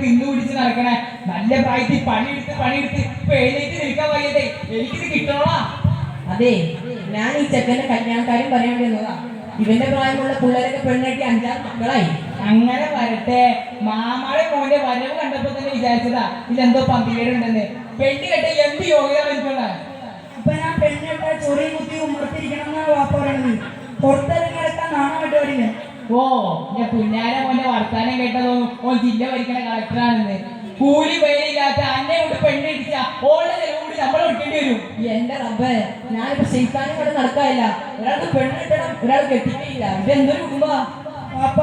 തിന്നു പിടിച്ച് നടക്കണേ. നല്ല പ്രായത്തിൽ പണിയെടുത്ത് പണിയെടുത്ത് ഇപ്പൊ എഴുന്നേറ്റ് നിൽക്കാൻ വയ്യതേ എനിക്കിത് കിട്ടണോളാ അതെ ഞാൻ ഈ ചെക്കന്റെ കല്യാണക്കാരും പറയാൻ വരുന്നതാ ഇവന്റെ പ്രായമുള്ള പിള്ളേരൊക്കെ പെണ്ണാക്കി അഞ്ചാറ് മക്കളായി. അങ്ങനെ വരട്ടെ. മാമാടെ മോന്റെ വരവ് കണ്ടപ്പോ തന്നെ വിചാരിച്ചതാ ഇതെന്തോ പന്തികേടുണ്ടെന്ന്. പെണ്ണി കെട്ട എന്ത് യോഗ്യത എനിക്കുള്ള അപ്പൊ ഞാൻ പെണ്ണിട്ട ചൊറിയും കുത്തി ഉമ്മർത്തിരിക്കണം എന്നാണ് വാപ്പ പറയുന്നത്. പുറത്തിറങ്ങി കിടക്കാൻ നാണം വിട്ടു പാടില്ല ഓ ഞാൻ പുന്നാരെ മോന്റെ വർത്താനം കേട്ടതോ ഓൻ ജില്ല ഭരിക്കണ കളക്ടറാണെന്ന്. കൂലി പേരില്ലാത്ത അന്നെ കൊണ്ട് പെണ്ണിടിച്ച ഓളുടെ ചെലവ് കൂടി നമ്മൾ വിട്ടേണ്ടി വരും. എന്റെ റബ്ബേ ഞാനിപ്പോ ശൈത്താനും കൂടെ നടക്കാനില്ല ഒരാൾക്ക് പെണ്ണിട്ടണം ഒരാൾ കെട്ടിക്കില്ല ഇത് എന്തൊരു കുടുംബ? വാപ്പ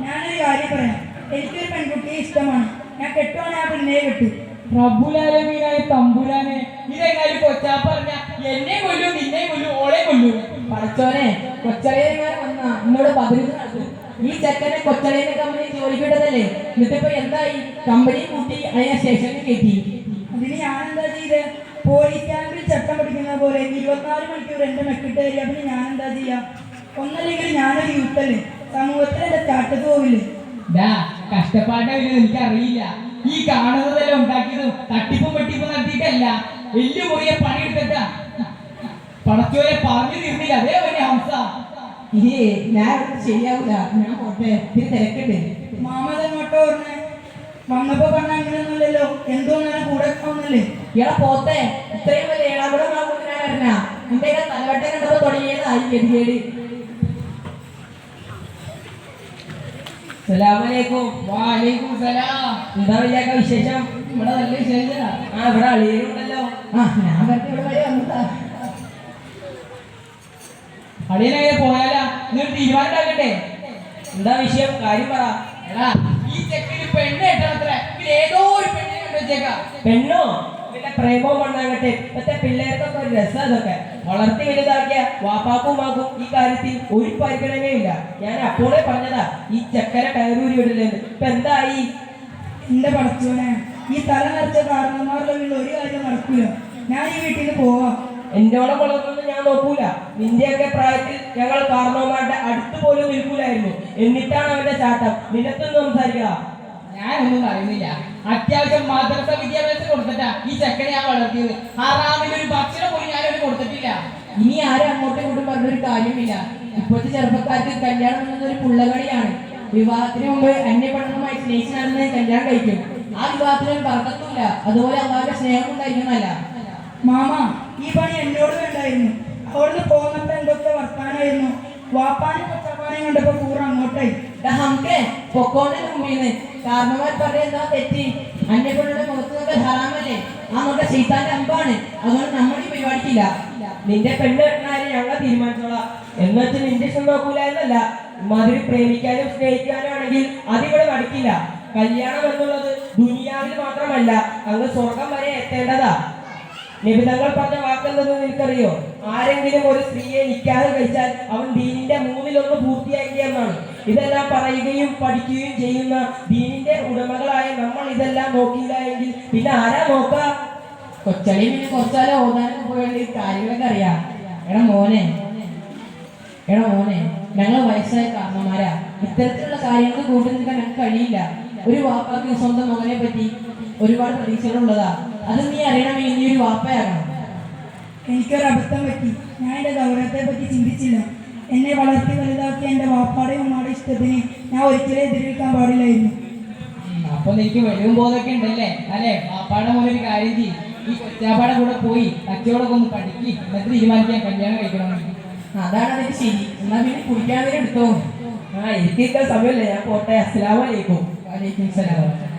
ഞാനൊരു കാര്യം പറയാം. എനിക്കൊരു പെൺകുട്ടിയെ ഇഷ്ടമാണ്. ഞാൻ കെട്ടുവാണ് ആ പെണ്ണിനെ കെട്ടു. പ്രഭുലാലമീനായ തമ്പുരാനെ ഇതെങ്ങാനും കൊച്ചാ പറഞ്ഞ എന്നെ കൊല്ലും നിന്നെ കൊല്ലും ഓളെ കൊല്ലും. പഠിച്ചോനെ കൊച്ചളയന്മാരെ വന്ന. എന്നോട് പതിനൊന്ന് നടത്തും ഈ ചെക്കനെ കൊച്ചളയന കമ്പനി ജോലിക്ക് വിട്ടതല്ലേ എന്നിട്ടിപ്പോ എന്തായി? കമ്പനി കൂട്ടി അതിനെ സ്റ്റേഷനിൽ കയറ്റി. അതിന് ഞാൻ എന്താ ചെയ്ത്? പോലീസ് ക്യാമ്പിൽ ചട്ടം പഠിക്കുന്ന പോലെ ഇരുപത്തിനാല് മണിക്കൂർ എന്റെ മെക്കിട്ട് തരിക പിന്നെ ഞാൻ എന്താ ചെയ്യാ? ഒന്നല്ലെങ്കിൽ ഞാനൊരു യൂത്തല്ലേ? സമൂഹത്തിൽ എന്റെ ചാട്ടത്ത് പോകില്ലേ ഡാ എനിക്ക് അറിയില്ല ഈ കാണുന്നതെല്ലാം ഉണ്ടാക്കിയതും തട്ടിപ്പും വെട്ടിപ്പും നടത്തിയിട്ടല്ല. വലിയ മുറിയെ പണിയെടുത്തിട്ടാ. പടച്ചോരെ പറഞ്ഞു തീർന്നില്ല. അതേ വലിയ ഹംസ ഇനി ഞാൻ ശരിയാവില്ല ഞാൻ പോട്ടെ. ഇത്തിരി തിരക്കുണ്ട് മാമത എങ്ങോട്ടോ പറഞ്ഞേ. വന്നപ്പോ പറഞ്ഞ അങ്ങനെയൊന്നുമില്ലല്ലോ. എന്തോ ഞാൻ കൂടെ ഒന്നല്ലേ ഇയാളെ പോത്തെ ഇത്രയും വലിയ ഞാൻ വരണ നിന്റെ തലവട്ടം കണ്ടപ്പോ തുടങ്ങിയതായി ഗതികേട് സലാമലൈക്കും വാലേക്കും സലാം. എന്താ വലിയ വിശേഷം? ഇവിടെ നല്ല വിശേഷാ. ആ ഇവിടെ അളിയനുണ്ടല്ലോ ആ ഞാൻ വെറുതെ ഇവിടെ വരെ. വന്നതാ അടിയനെ തീരുമാനം ഉണ്ടാക്കട്ടെ എന്താ വിഷയം? കാര്യം പറ. ഈ ചെക്കിന് പെണ്ണ് കെട്ടണത്ര ഏതോ ഒരു പെണ്ണിനെ കണ്ടുവച്ചേക്കാം പെണ്ണോ? പിന്നെ പ്രേമവും മണ്ണാകട്ടെ. ഇപ്പത്തെ പിള്ളേർക്കൊക്കെ ഒരു രസം അതൊക്കെ വളർത്തി വലുതാക്കിയ വാപ്പാക്കും മാക്കും ഈ കാര്യത്തിൽ ഒരു പരിഗണനയും പരിഗണനയില്ല ഞാൻ അപ്പോഴേ പറഞ്ഞതാ ഈ ചക്കര കയറൂരി വിടില്ലെന്ന് ഇപ്പൊ എന്തായി? എന്റെ പഠിച്ചോനെ? ഈ തല നിറച്ച കാരണന്മാരുടെ വീട്ടിൽ ഒരു കാര്യം നടക്കൂല. ഞാൻ ഈ വീട്ടിൽ പോവാം. എന്നോടെ വളർന്നത് ഞാൻ നോക്കൂല. നിന്റെയൊക്കെ പ്രായത്തിൽ ഞങ്ങൾ കാർണവന്മാരുടെ അടുത്ത് പോലും നിൽക്കൂലായിരുന്നു. എന്നിട്ടാണ് അവന്റെ ചാട്ടം. നിനത്തൊന്ന് സംസാരിക്കുക ഞാനൊന്നും അറിയുന്നില്ല അത്യാവശ്യം മദ്രസ വിദ്യാഭ്യാസം കൊടുത്തിട്ടാ ഈ ചെക്കനെ ഞാൻ വളർത്തിയത്. ആറാമിൽ ഒരു ഭക്ഷണം പോലും ഞാനൊരു കൊടുത്തിട്ടില്ല. ഇനി ആരും അങ്ങോട്ടും ഇങ്ങോട്ടും പറഞ്ഞൊരു കാര്യമില്ല. ഇപ്പോഴത്തെ ചെറുപ്പക്കാർക്ക് കല്യാണം എന്നത് ഒരു പുള്ളകളിയാണ് വിവാഹത്തിന് മുമ്പ് അന്യപെണ്ണുമായി സ്നേഹിച്ച് നടന്ന് കല്യാണം കഴിക്കും. ആ വിവാഹത്തിന് ഒരു പറക്കത്തുമില്ല അതുപോലെ അള്ളാഹുവിന്റെ സ്നേഹം ഉണ്ടായിരിക്കുന്നല്ല മാമ ഈ പണി എന്നോട് വേണ്ടായിരുന്നു. അവിടുന്ന് പോകുന്നപ്പോ എന്തൊക്കെ വർത്താനായിരുന്നു? വാപ്പാനും കൊച്ചാപ്പാനെയും കണ്ടപ്പോ കൂറ അങ്ങോട്ടായി. നമുക്ക് പൊക്കോണ്ടിന് മുമ്പിന്ന് കാരണവർ തെറ്റി? അന്യപെണ്ണുടെ മുഖത്ത് മുഖത്തുനിന്നൊക്കെ ധാരാമല്ലേ ആ മുട്ട സീതാന്റെ അമ്പാണ്. അതുകൊണ്ട് നമ്മൾ ഈ പരിപാടിക്കില്ല. നിന്റെ പെണ്ണ് കെട്ടനാരും ഞങ്ങളെ തീരുമാനിച്ചോളാം. എന്ന് വെച്ച് നിന്റെ ഇഷ്ടം നോക്കൂല എന്നല്ല മാതിരി പ്രേമിക്കാനും സ്നേഹിക്കാനും ആണെങ്കിൽ അതിവിടെ നടക്കില്ല കല്യാണം എന്നുള്ളത് ദുനിയാവിൽ മാത്രമല്ല അങ്ങ് സ്വർഗം വരെ എത്തേണ്ടതാ. നിബിധങ്ങൾ പറഞ്ഞ വാക്കെന്തെന്ന് നിനക്കറിയോ? ആരെങ്കിലും ഒരു സ്ത്രീയെ നിക്കാതെ കഴിച്ചാൽ അവൻ ദീനിന്റെ മൂന്നിലൊന്ന് പൂർത്തിയാക്കിയെന്നാണ് ഇതെല്ലാം പറയുകയും പഠിക്കുകയും ചെയ്യുന്ന ദീനിന്റെ ഉടമകളായ നമ്മൾ ഇതെല്ലാം നോക്കിയില്ല എങ്കിൽ പിന്നെ ആരാ നോക്ക കൊച്ചളി പിന്നെ കുറച്ചാലോ ഓതാനൊക്കെ പോയാൽ ഈ കാര്യങ്ങളൊക്കെ അറിയാം. എടാ മോനെ. എടാ മോനെ ഞങ്ങൾ വയസ്സായ കാരണന്മാരാ ഇത്തരത്തിലുള്ള കാര്യങ്ങൾ കൂട്ടി നിൽക്കാൻ ഞങ്ങൾക്ക് കഴിയില്ല. ഒരു വാപ്പാക്ക് സ്വന്തം മകനെ പറ്റി ഒരുപാട് പ്രതീക്ഷകളുള്ളതാ. അത് നീ അറിയണമെങ്കിൽ നീ ഒരു വാപ്പയാകണം എനിക്കൊരു അബദ്ധം പറ്റി. ഞാൻ എന്റെ ഗൗരവത്തെ പറ്റി ചിന്തിച്ചില്ല. എന്നെ വളർത്തി വലുതാക്കിയ എന്റെ വാപ്പാടെയും ഉമ്മാടെ ഇഷ്ടത്തിന് ഞാൻ ഒരിക്കലും എതിരേൽക്കാൻ പാടില്ലായിരുന്നു. അപ്പൊ നിനക്ക് വെളിവും ബോധമൊക്കെ ഉണ്ടല്ലേ? അല്ലെ? വാപ്പാടെ മോനെ ഒരു കാര്യം ചെയ്യും. ഈ കൊച്ചാപ്പാടെ കൂടെ പോയി കച്ചവടമൊക്കെ ഒന്ന് പഠിക്ക്. എന്നിട്ട് തീരുമാനിക്കാൻ കല്യാണം കഴിക്കണം അതാണ് അതിന് ശരി. എന്നാ പിന്നെ കുടിക്കാൻ എടുത്തോ. ആ എനിക്കൊക്കെ സമയമല്ലേ. ഞാൻ പോട്ടെ. അസ്സലാമലൈക്കും വലൈക്കും സലാം.